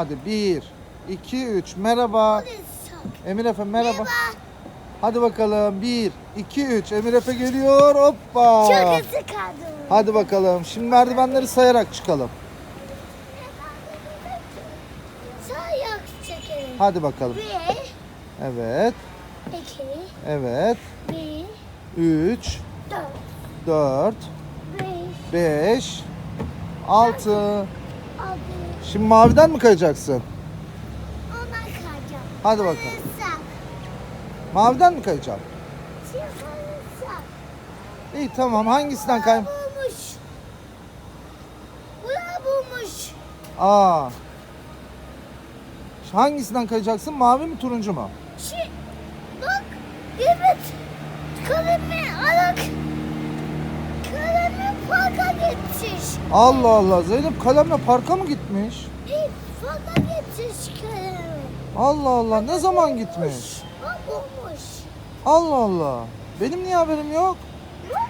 Hadi bir, iki, üç. Merhaba. Emir Efe merhaba. Hadi bakalım. Bir, iki, üç. Emir Efe geliyor. Hoppa. Çok hızlı kaldım. Hadi bakalım. Şimdi merdivenleri sayarak çıkalım. Sağ yak çekelim. Hadi bakalım. Bir, Evet. iki, Evet. bir, Üç, dört, dört, beş, beş, altı. Şimdi maviden mi kayacaksın? Ona kayacağım. Hadi bakalım. Islak. Maviden mi kayacaksın? Şimdi ıslak. İyi tamam. Hangisinden kay? bulmuş. Bura bulmuş. Aa. Hangisinden kayacaksın? Mavi mi turuncu mu? Şey, bak, evet. Kalemi parka gitmiş. Allah Allah. Zeynep kalemle parka mı gitmiş? Bir parka gitmiş kalemi. Allah Allah. Ne zaman gitmiş? Bulmuş. Allah Allah. Benim niye haberim yok? Bulmuş.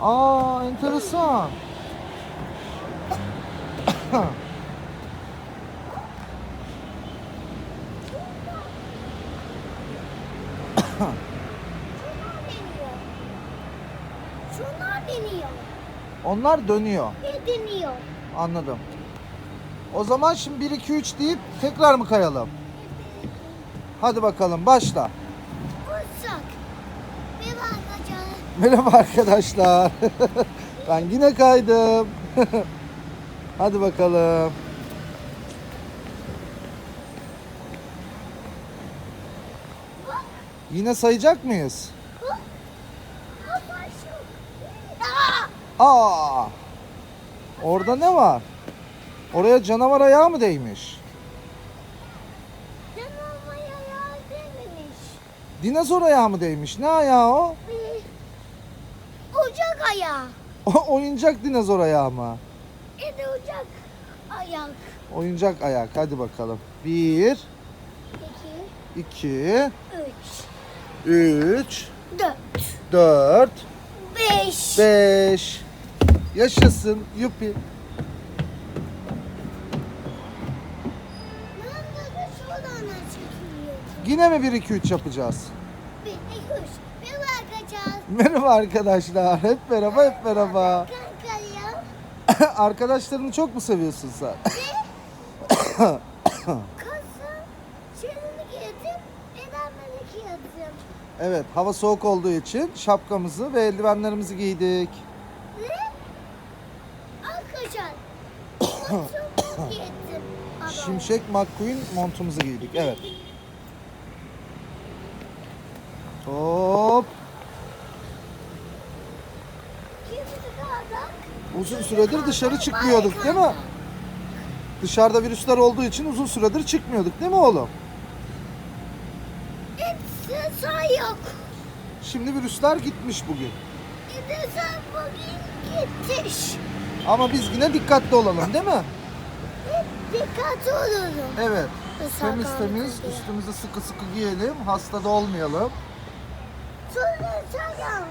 Aa enteresan. deniyor. Onlar dönüyor. Ne deniyor? Anladım. O zaman şimdi 1 2 3 deyip tekrar mı kayalım? Hadi bakalım başla. Islak. Bir bakacağım. Merhaba arkadaşlar. ben yine kaydım. Hadi bakalım. Yine sayacak mıyız? Baba şu. Aa! Orada ne var? Oraya canavar ayağı mı değmiş? Canavar ayağı dememiş. Dinozor ayağı mı değmiş? Ne ayağı o? Bir ocak ayağı. O oyuncak dinozor ayağı mı? De ocak ayak. Oyuncak ayak. Hadi bakalım. Bir, İki, iki, üç, üç, dört, dört, beş. beş. Yaşasın. Çekiliyor. Yine mi 1 2 3 yapacağız? Bir, iki, üç. Bir bakacağız. Merhaba arkadaşlar. Hep merhaba, hep merhaba. Arkadaşlarını çok mu seviyorsun sen? Evet, hava soğuk olduğu için şapkamızı ve eldivenlerimizi giydik. Ve arkadaşlar. Şimşek McQueen montumuzu giydik. Evet. Hop. Uzun süredir dışarı çıkmıyorduk değil mi? Dışarıda virüsler olduğu için uzun süredir çıkmıyorduk değil mi oğlum? Hepsi yok. Şimdi virüsler gitmiş bugün. Sen bugün gitmiş. Ama biz yine dikkatli olalım değil mi? Hep dikkat olalım. Evet. Temiz temiz diye. üstümüzü sıkı sıkı giyelim. Hasta da olmayalım. Sonra.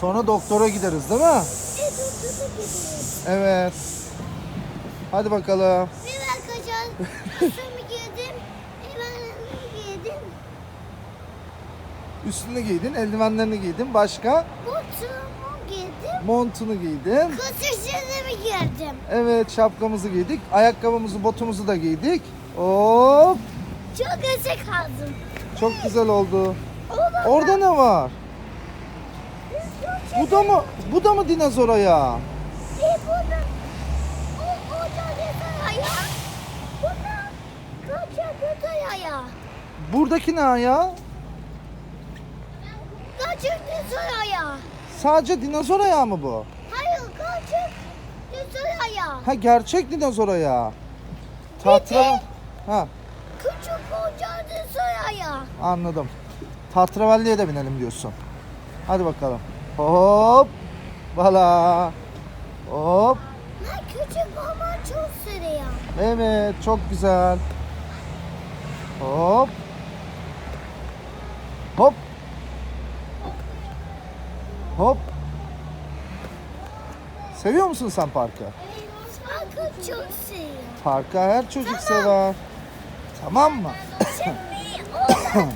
Sonra doktora gideriz değil mi? E gidiyoruz. Evet. Hadi bakalım. Bir bakacağız. Üstümü giydim. Eldivenlerimi giydim. Üstünü giydin, eldivenlerini giydin. Başka? Giydim. Montunu giydin. Kısışlarımı giydim. Evet şapkamızı giydik. Ayakkabımızı, botumuzu da giydik. Hop. Çok hızlı kaldım. Çok güzel oldu. Orada Orada ne var? Bu da mı? Bu da mı dinozor ayağı? Bir burada. O orada detay ayağı. Burada kaçak detay ayağı. Buradaki ne ayağı? Kaçak detay ayağı. Sadece dinozor ayağı mı bu? Hayır kaçak detay ayağı. Ha gerçek dinozor ayağı. Tahtra... Ha Küçük ocak detay ayağı. anladım. Tatravalliye de binelim diyorsun. Hadi bakalım. Hop. Bala. Hop. Ben küçük ama çok seviyorum. Evet çok güzel. Hop. Hop. Hop. Seviyor musun sen parkı? Evet. çok seviyorum. Parka her çocuk sever. Tamam mı? Şimdi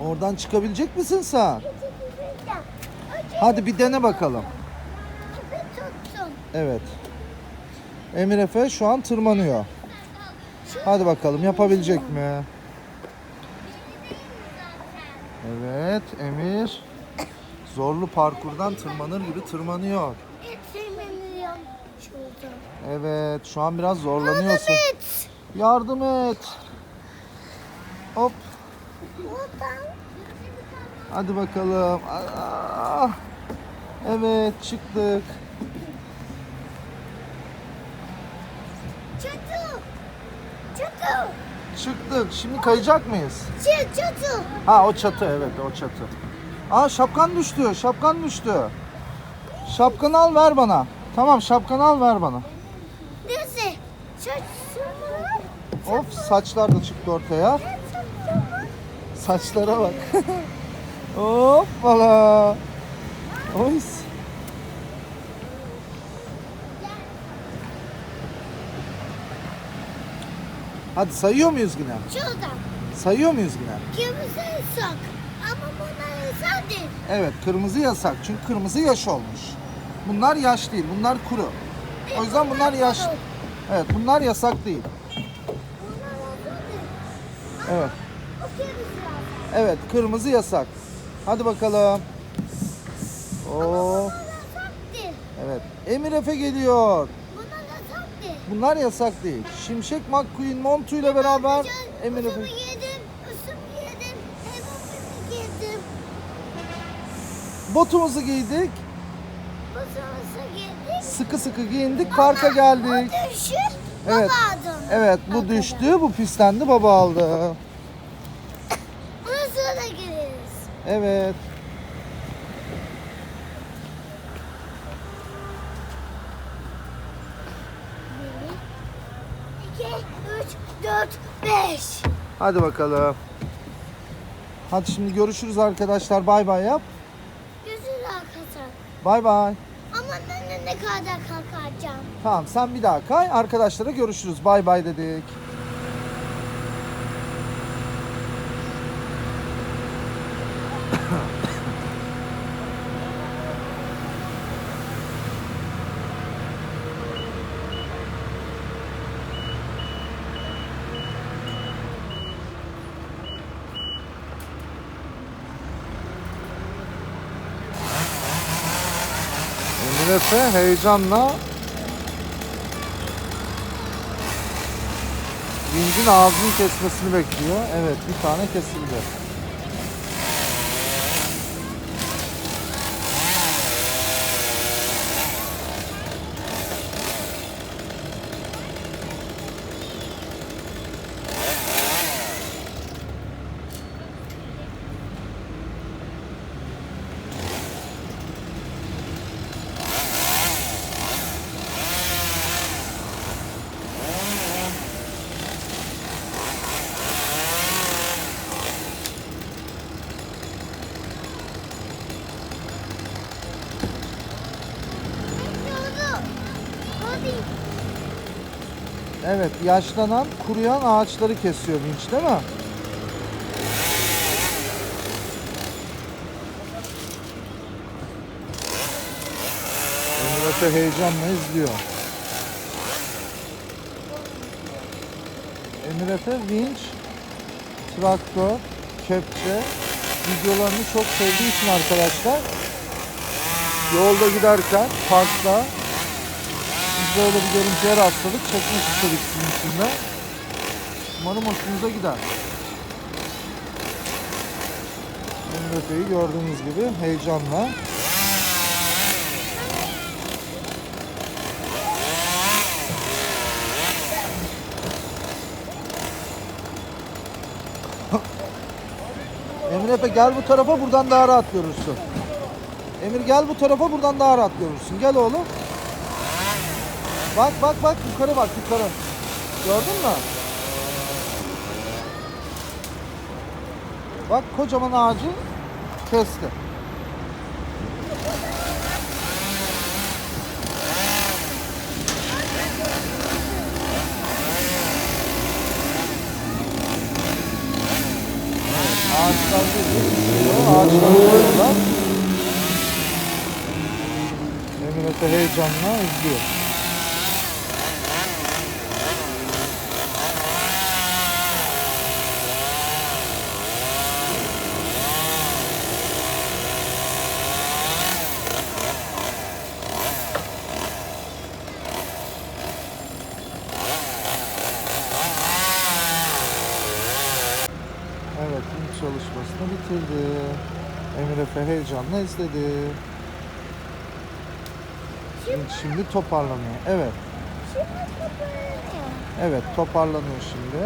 oradan çıkabilecek misin sen? Çıkacağım. Hadi bir dene bakalım. Evet. Emir Efe şu an tırmanıyor. Hadi bakalım yapabilecek mi? Evet Emir zorlu parkurdan tırmanır gibi tırmanıyor. Et. Evet şu an biraz zorlanıyorsun. Evet. Yardım et. Hop hadi bakalım. Aa, Evet çıktık. Çatı. Çatı. Çıktık. Şimdi kayacak mıyız? Çatı. Ha o çatı evet o çatı. Aa şapkan düştü. Şapkan düştü. Şapkanı al ver bana. Tamam şapkanı al ver bana. Neyse. Of saçlar da çıktı ortaya. Saçlara bak. Hoppala. Oy. Hadi sayıyor muyuz yine? Şuradan. Sayıyor muyuz yine? Kırmızı yasak. Ama bunlar yasak değil. Evet kırmızı yasak çünkü kırmızı yaş olmuş. Bunlar yaş değil bunlar kuru. O yüzden bunlar yaş. Evet bunlar yasak değil. Evet. Evet kırmızı yasak. Hadi bakalım. Oo. Evet. Emir Efe geliyor. Bunlar yasak değil. Bunlar yasak değil. Şimşek McQueen montuyla beraber Emir Efe. Botumuzu giydik. Buzumuzu giydik. Sıkı sıkı giyindik. Parka geldik. O düşür. Evet. Babadım. Evet bu düştü. Bu pislendi. Baba aldı. Burası da gireriz. Evet. Bir, iki, üç, dört, beş. Hadi bakalım. Hadi şimdi görüşürüz arkadaşlar. Bay bay yap. Bay bay. Ama ben ne kadar kalkacağım. Tamam sen bir daha kay. Arkadaşlara görüşürüz. Bay bay dedik. Efe heyecanla Vincin ağzını kesmesini bekliyor. Evet bir tane kesildi. Evet yaşlanan kuruyan ağaçları kesiyor vinç değil mi? Emir Efe heyecanla izliyor. Emir vinç, traktör, kepçe videolarını çok sevdiği için arkadaşlar yolda giderken parkta böyle bir görüntüye rastladık. Çekmek istedik sizin için de. Umarım hoşunuza gider. Efe'yi gördüğünüz gibi heyecanla. Emre Efe gel bu tarafa buradan daha rahat görürsün. Emir gel bu tarafa buradan daha rahat görürsün. Gel oğlum. Bak bak bak yukarı bak yukarı. Gördün mü? Bak kocaman ağacı kesti. Ağaçlar değil. Ağaçlar koyuyorlar. Emine heyecanla izliyor. Çalışmasını bitirdi. Emir Efe heyecanla izledi. Şimdi, şimdi toparlanıyor. Evet, evet toparlanıyor şimdi.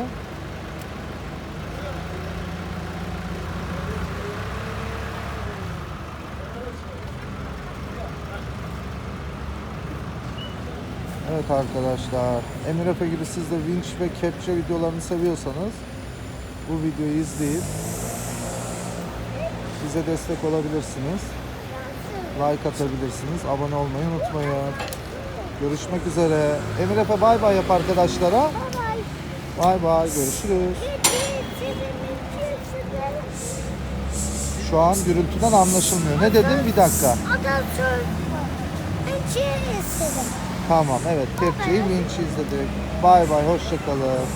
Evet arkadaşlar, Emir Efe gibi siz de winch ve kepçe videolarını seviyorsanız bu videoyu izleyip bize destek olabilirsiniz. Like atabilirsiniz. Abone olmayı unutmayın. Görüşmek üzere. Emir Efe bay bay yap arkadaşlara. Bye bye. Bay bay görüşürüz. Şu an gürültüden anlaşılmıyor. Ne dedin? Bir dakika. Şey. Tamam evet kepçeyi vinç izledik. Bay bay hoşçakalın.